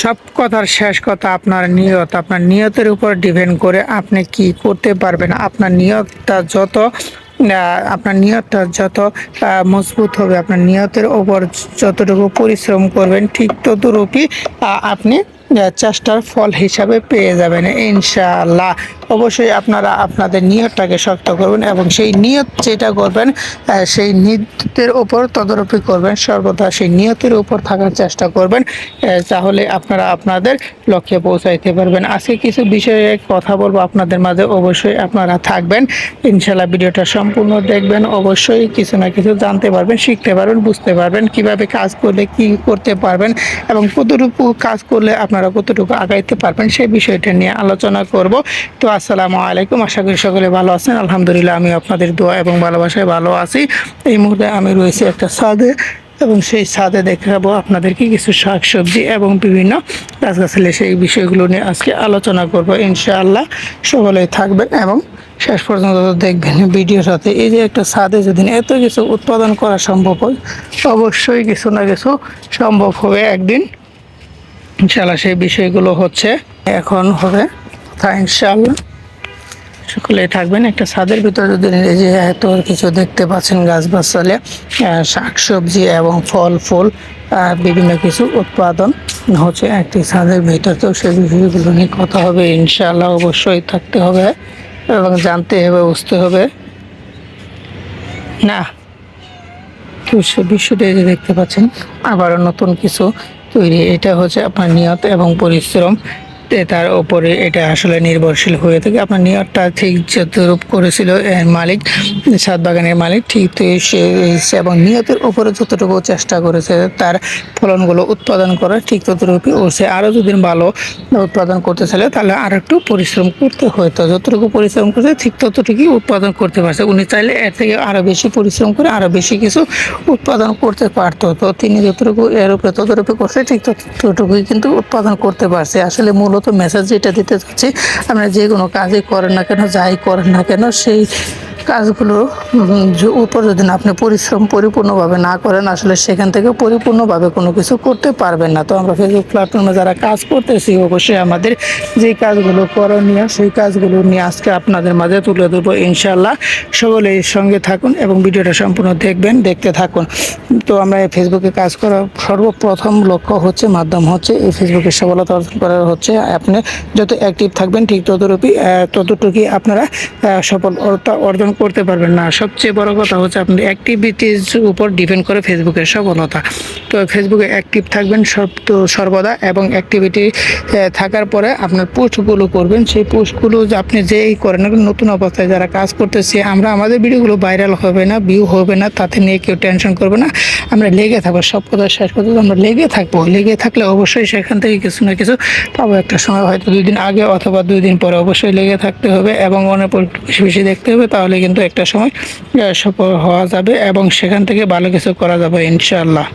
সব কথার শেষ কথা আপনার নিয়ত। আপনার নিয়তের উপর ডিপেন্ড করে আপনি কি করতে পারবেন। আপনার নিয়তটা যত আপনার নিয়তটা যত মজবুত হবে, আপনার নিয়তের ওপর যতটুকু পরিশ্রম করবেন, ঠিক ততরূপই আপনি চেষ্টার ফল হিসাবে পেয়ে যাবেন। ইনশাআল্লাহ। অবশ্যই আপনারা আপনাদের নিয়তটাকে শক্ত করবেন এবং সেই নিয়ত যেটা করবেন সেই নিয়তের ওপর তদারকি করবেন। সর্বদা সেই নিয়তের উপর থাকার চেষ্টা করবেন তাহলে আপনারা আপনাদের লক্ষ্যে পৌঁছাইতে পারবেন। আজকে কিছু বিষয়ে কথা বলব আপনাদের মাঝে, অবশ্যই আপনারা থাকবেন। ইনশাল্লাহ ভিডিওটা সম্পূর্ণ দেখবেন, অবশ্যই কিছু না কিছু জানতে পারবেন, শিখতে পারবেন, বুঝতে পারবেন কীভাবে কাজ করলে কি করতে পারবেন এবং কতটুকু কাজ করলে আপনারা কতটুকু আগাইতে পারবেন সেই বিষয়টা নিয়ে আলোচনা করব। তো আসসালামু আলাইকুম। আশা করি সকলে ভালো আছেন। আলহামদুলিল্লাহ আমি আপনাদের দোয়া এবং ভালোবাসায় ভালো আছি। এই মুহূর্তে আমি রয়েছি একটা ছাদে এবং সেই ছাদে দেখাবো আপনাদেরকে কিছু শাক সবজি এবং বিভিন্ন গাছগাছালি। সেই বিষয়গুলো নিয়ে আজকে আলোচনা করব, ইনশাআল্লাহ। সকলেই থাকবেন এবং শেষ পর্যন্ত দেখবেন ভিডিওর সাথে। এই যে একটা ছাদে যদি এত কিছু উৎপাদন করা সম্ভব হয়, অবশ্যই কিছু না কিছু সম্ভব হবে একদিন। ইনশাআল্লাহ সেই বিষয়গুলো হচ্ছে। এখন হবে তা ইনশাআল্লাহ। সকলেই থাকবেন। একটা ছাদের ভিতরে যদি যে এত কিছু দেখতে পাচ্ছেন গাছ গাছালে শাক সবজি এবং ফল, ফুল বিভিন্ন কিছু উৎপাদন হচ্ছে একটি ছাদের ভিতর। তো সেই বিষয়গুলো নিয়ে কথা হবে, ইনশাআল্লাহ অবশ্যই থাকতে হবে এবং জানতে হবে, বুঝতে হবে। না, তো সে বিষয়টা যে দেখতে পাচ্ছেন, আবারও নতুন কিছু তৈরি। এটা হচ্ছে আপনার নিয়ত এবং পরিশ্রম। তার ওপরে এটা আসলে নির্ভরশীল হয়ে থাকে। আপনার নিয়তটা ঠিক যতরূপ করেছিল এর মালিক, সাত বাগানের মালিক, ঠিক তো সে এবং নিয়তের ওপরে যতটুকু চেষ্টা করেছে তার ফলনগুলো উৎপাদন করা ঠিক ততটুকু সে আরও যদি ভালো উৎপাদন করতে চাইলে তাহলে আর একটু পরিশ্রম করতে হতো যতটুকু পরিশ্রম করছে ঠিক ততটুকুই উৎপাদন করতে পারছে। উনি চাইলে এর থেকে আরও বেশি পরিশ্রম করে আরও বেশি কিছু উৎপাদন করতে পারতো। তো তিনি যতটুকু এর উপরে ততটুকু করছে ঠিক ততটুকুই কিন্তু উৎপাদন করতে পারছে। আসলে মূলত মেসেজ যেটা দিতে চাচ্ছি আপনারা যে কোনো কাজই করেন না কেন, যাই করেন না কেন, সেই কাজগুলো উপর যদি না আপনি পরিশ্রম পরিপূর্ণভাবে না করেন, আসলে সেখান থেকে পরিপূর্ণভাবে কোনো কিছু করতে পারবেন না। তো আমরা ফেসবুক প্ল্যাটফর্মে যারা কাজ করতেছি, অবশ্যই আমাদের যে কাজগুলো করণীয়, সেই কাজগুলো নিয়ে আজকে আপনাদের মাঝে তুলে দেবো ইনশাল্লাহ সকলে সঙ্গে থাকুন এবং ভিডিওটা সম্পূর্ণ দেখবেন, দেখতে থাকুন। তো আমরা এই ফেসবুকে কাজ করার সর্বপ্রথম লক্ষ্য হচ্ছে, মাধ্যম হচ্ছে এই ফেসবুকে সফলতা অর্জন করার হচ্ছে। আপনি যত অ্যাক্টিভ থাকবেন, ঠিক ততটুকুই ততটুকুই আপনারা সফলতা অর্জন করতে পারবেন না। সবচেয়ে বড় কথা হচ্ছে আপনি অ্যাক্টিভিটিস উপর ডিপেন্ড করে ফেসবুকের সফলতা। তো ফেসবুকে অ্যাক্টিভ থাকবেন সব তো সর্বদা এবং অ্যাক্টিভিটি থাকার পরে আপনার পোস্টগুলো করবেন। সেই পোস্টগুলো আপনি যেই করেন নতুন অবস্থায় যারা কাজ করতেছি, আমরা আমাদের ভিডিওগুলো ভাইরাল হবে না ভিউ হবে না, তাতে নিয়ে কেউ টেনশন করবে না। আমরা লেগে থাকব, সব কথা শেষ কথা আমরা লেগে থাকব। লেগে থাকলে অবশ্যই সেখান থেকে কিছু না কিছু পাবো। একটা সময় হয়তো দুই দিন আগে অথবা দুই দিন পরে অবশ্যই লেগে থাকতে হবে এবং অনেক বেশি বেশি দেখতে হবে, তাহলে কিন্তু একটা সময় সফল হওয়া যাবে এবং সেখান থেকে ভালো কিছু করা যাবে ইনশাআল্লাহ।